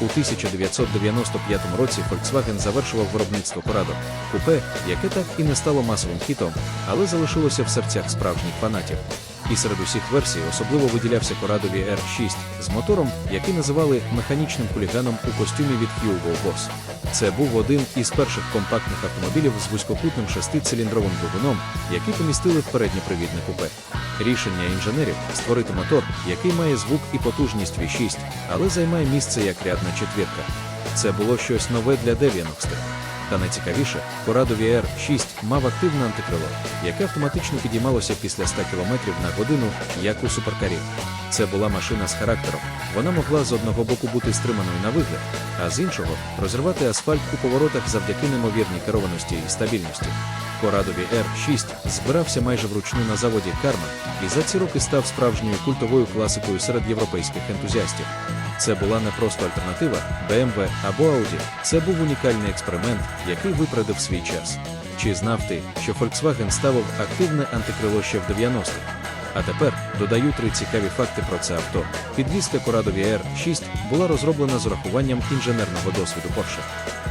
У 1995 році Volkswagen завершував виробництво Corrado купе, яке так і не стало масовим хітом, але залишилося в серцях справжніх фанатів. І серед усіх версій особливо виділявся Corrado VR6 з мотором, який називали механічним хуліганом у костюмі від Hugo Boss. Це був один із перших компактних автомобілів з вузькокутним шестициліндровим двигуном, який помістили в переднє привідне купе. Рішення інженерів створити мотор, який має звук і потужність V6, але займає місце як рядна четвірка. Це було щось нове для 90-х. Та найцікавіше, Corrado VR 6 мав активне антикрило, яке автоматично підіймалося після 100 км на годину, як у суперкарів. Це була машина з характером. Вона могла з одного боку бути стриманою на вигляд, а з іншого розривати асфальт у поворотах завдяки неймовірній керованості і стабільності. Corrado VR 6 збирався майже вручну на заводі Карма і за ці роки став справжньою культовою класикою серед європейських ентузіастів. Це була не просто альтернатива BMW або Audi, це був унікальний експеримент, який випередив свій час. Чи знав ти, що Volkswagen ставив активне антикрило ще в 90-х? А тепер додаю три цікаві факти про це авто. Підвізка Corrado VR 6 була розроблена з урахуванням інженерного досвіду Porsche.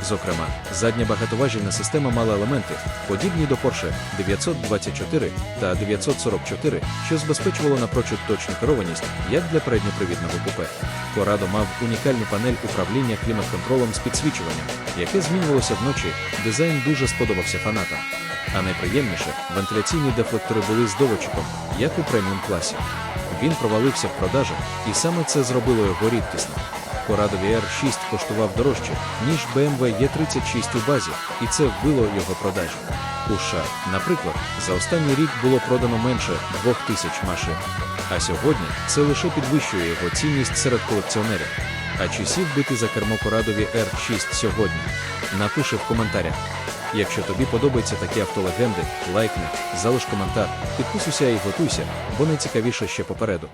Зокрема, задня багатоважільна система мала елементи, подібні до Porsche 924 та 944, що забезпечувало напрочуд точну керованість, як для передньопривідного купе. Corrado мав унікальну панель управління клімат-контролем з підсвічуванням, яке змінювалося вночі. Дизайн дуже сподобався фанатам. А найприємніше, вентиляційні дефлектори були з доводчиком, як у преміум класі. Він провалився в продажах, і саме це зробило його рідкісним. Corrado VR 6 коштував дорожче, ніж BMW E36 у базі, і це вбило його продажі. У США, наприклад, за останній рік було продано менше 2000 машин. А сьогодні це лише підвищує його цінність серед колекціонерів. А чи сів би ти за кермо Corrado VR 6 сьогодні? Напиши в коментарях. Якщо тобі подобаються такі автолегенди, лайкни, залиш коментар, підписуйся і готуйся, бо найцікавіше ще попереду.